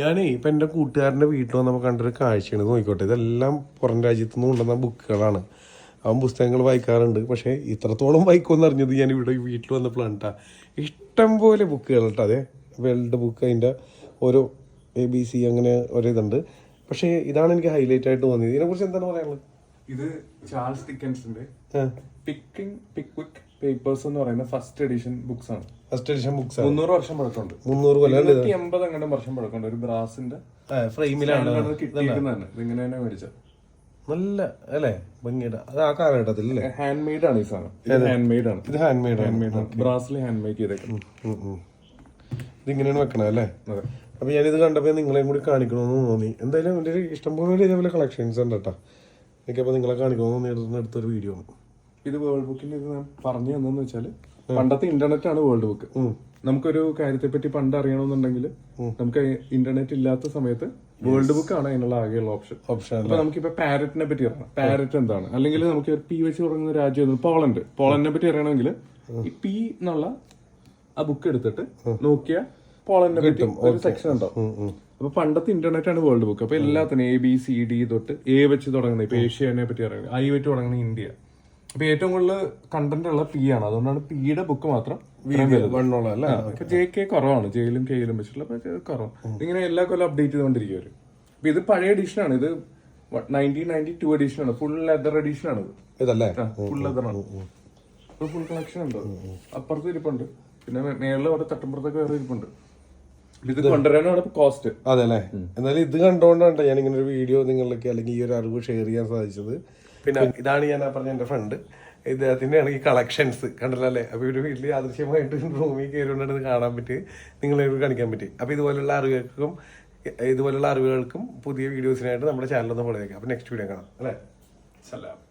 ഞാനേ ഇപ്പം എന്റെ കൂട്ടുകാരന്റെ വീട്ടിൽ വന്നപ്പോൾ കണ്ടൊരു കാഴ്ചയാണ്. നോക്കിക്കോട്ടെ. ഇതെല്ലാം പുറം രാജ്യത്തു നിന്ന് കൊണ്ടുവന്ന ബുക്കുകളാണ്. അവൻ പുസ്തകങ്ങൾ വായിക്കാറുണ്ട്. പക്ഷേ ഇത്രത്തോളം വായിക്കുമെന്ന് അറിഞ്ഞത് ഞാൻ ഇവിടെ വീട്ടിൽ വന്നപ്പോഴാണ് കേട്ടോ ഇഷ്ടം പോലെ ബുക്കുകൾ കേട്ടോ അതെ വേൾഡ് ബുക്ക് അതിന്റെ ഓരോ എ ബി സി അങ്ങനെ ഓരോ ഇതുണ്ട്. പക്ഷേ ഇതാണ് എനിക്ക് ഹൈലൈറ്റ് ആയിട്ട് തോന്നിയത്. ഇതിനെക്കുറിച്ച് എന്താണ് പറയാനുള്ളത്? ഇത് ചാൾസ് ടിക്കൻസിന്റെ പിക്കിംഗ് പിക്വിക് പേപ്പേഴ്സ് എന്ന് പറയുന്ന ഫസ്റ്റ് എഡിഷൻ ബുക്സ് ആണ്. ഫസ്റ്റ് എഡിഷൻ ബുക്സ് മുന്നൂറ് വർഷം പഴക്കമുണ്ട്. മുന്നൂറ് കൊല്ലം? എൺപത് അങ്ങനെ വർഷം പഴക്കമുണ്ട്. ഒരു ബ്രാസിന്റെ ഫ്രെയിമിലാണ് കിട്ടിയിരിക്കുന്നതാണ് ഇതിങ്ങനെ തന്നെ മേടിച്ചത്. നല്ല അല്ലേ? ഭംഗിയുടെ. അത് ആ കാലഘട്ടത്തിൽ അല്ലേ? ഹാൻഡ് മെയ്ഡ് ആണ് ഈ സാധനം. ഹാൻഡ് മെയ്ഡ് ആണ്. ഇത് ഹാൻഡ് മെയ്ഡ് ഹാൻഡ് മെയ്ഡ് ആണ് ബ്രാസിൽ ഹാൻഡ് മെയ്ഡ് ചെയ്തേക്കുന്നത്. ഇതിങ്ങനെയാണ് വെക്കണത് അല്ലേ? അപ്പൊ ഞാനിത് കണ്ടപ്പോൾ നിങ്ങളെയും കൂടി കാണിക്കണമെന്ന് തോന്നി. എന്തായാലും എന്റെ ഒരു ഇഷ്ടംപോലെ ഇതേപോലെ കളക്ഷൻസ് ഉണ്ട് കേട്ടോ എനിക്കപ്പോൾ നിങ്ങളെ കാണിക്കണമെന്ന് തോന്നി. എടുത്തൊരു വീഡിയോ ആണ്. ഇത് വേൾഡ് ബുക്കിന്റെ ഇത് ഞാൻ പറഞ്ഞു തന്നെന്ന് വെച്ചാൽ പണ്ടത്തെ ഇന്റർനെറ്റ് ആണ് വേൾഡ് ബുക്ക് നമുക്കൊരു കാര്യത്തെ പറ്റി പണ്ട് അറിയണമെന്നുണ്ടെങ്കിൽ നമുക്ക് ഇന്റർനെറ്റ് ഇല്ലാത്ത സമയത്ത് വേൾഡ് ബുക്ക് ആണ് അതിനുള്ള ആകെയുള്ള ഓപ്ഷൻ ഓപ്ഷൻ അപ്പൊ നമുക്കിപ്പോ പാരറ്റിനെ പറ്റി അറിയണം. പാരറ്റ് എന്താണ്? അല്ലെങ്കിൽ നമുക്ക് പി വെച്ച് തുടങ്ങുന്ന രാജ്യം പോളണ്ട്. പോളണ്ടിനെ പറ്റി അറിയണമെങ്കിൽ ഈ പി എന്നുള്ള ആ ബുക്ക് എടുത്തിട്ട് നോക്കിയ പോളണ്ടിനെ പറ്റി ഒരു സെക്ഷൻ ഉണ്ടാവും അപ്പൊ പണ്ടത്തെ ഇന്റർനെറ്റ് ആണ് വേൾഡ് ബുക്ക് അപ്പൊ എല്ലാത്തിനും എ ബി സി ഡി തൊട്ട് എ വെച്ച് തുടങ്ങുന്നത് ഇപ്പൊ ഏഷ്യനെ പറ്റി അറിയണം. ഐ വെച്ച് തുടങ്ങുന്ന ഇന്ത്യ. അപ്പൊ ഏറ്റവും കൂടുതൽ കണ്ടന്റ് ഉള്ള പി ആണ്. അതുകൊണ്ടാണ് പിയുടെ ബുക്ക് മാത്രം ജെ കെ കുറവാണ്. ജയിലും കെയിലും വെച്ചിട്ടുള്ള കുറവ് ഇങ്ങനെ എല്ലാ കൊല്ലം അപ്ഡേറ്റ് ചെയ്തുകൊണ്ടിരിക്കും അവർ അപ്പൊ ഇത് പഴയ എഡിഷൻ ആണ്. ഇത് നയന്റീൻ നയന്റി ടു എഡിഷൻ ആണ്. ഫുൾ ലെതർ എഡിഷൻ ആണ് ഇതല്ലേ? ഫുൾ ലെതർ ആണ്. ഫുൾ കളക്ഷൻ ഉണ്ട്. അപ്പുറത്ത് ഇരിപ്പുണ്ട്. പിന്നെ മേളിൽ അവിടെ തട്ടുമ്പുറത്തൊക്കെ വേറെ ഇരിപ്പുണ്ട്. ഇത് കൊണ്ടുവരാനാണ് കോസ്റ്റ് അതെ അല്ലേ എന്നാലും ഇത് കണ്ടുകൊണ്ടാണ് ഞാൻ ഇങ്ങനെ ഒരു വീഡിയോ നിങ്ങളിലേക്ക് അല്ലെങ്കിൽ ഈ ഒരു അറിവ് ഷെയർ ചെയ്യാൻ സാധിച്ചത്. പിന്നെ ഇതാണ് ഞാൻ പറഞ്ഞ എന്റെ ഫ്രണ്ട് ഇദ്ദേഹത്തിന്റെയാണ് ഈ കളക്ഷൻസ് കണ്ടല്ലേ? അപ്പൊ അപ്പോൾ ഒരു വീട്ടിൽ ആദൃശ്യമായിട്ട് ഭൂമി കയറിക്കൊണ്ടാണ് കാണാൻ പറ്റി നിങ്ങളെ കാണിക്കാൻ പറ്റി അപ്പോൾ ഇതുപോലുള്ള അറിവുകൾക്കും ഇതുപോലുള്ള അറിവുകൾക്കും പുതിയ വീഡിയോസിനായിട്ട് നമ്മുടെ ചാനലൊന്ന് ഫോളോ ചെയ്യാം അപ്പോൾ നെക്സ്റ്റ് വീഡിയോ കാണാം. അല്ലേ? സലാം.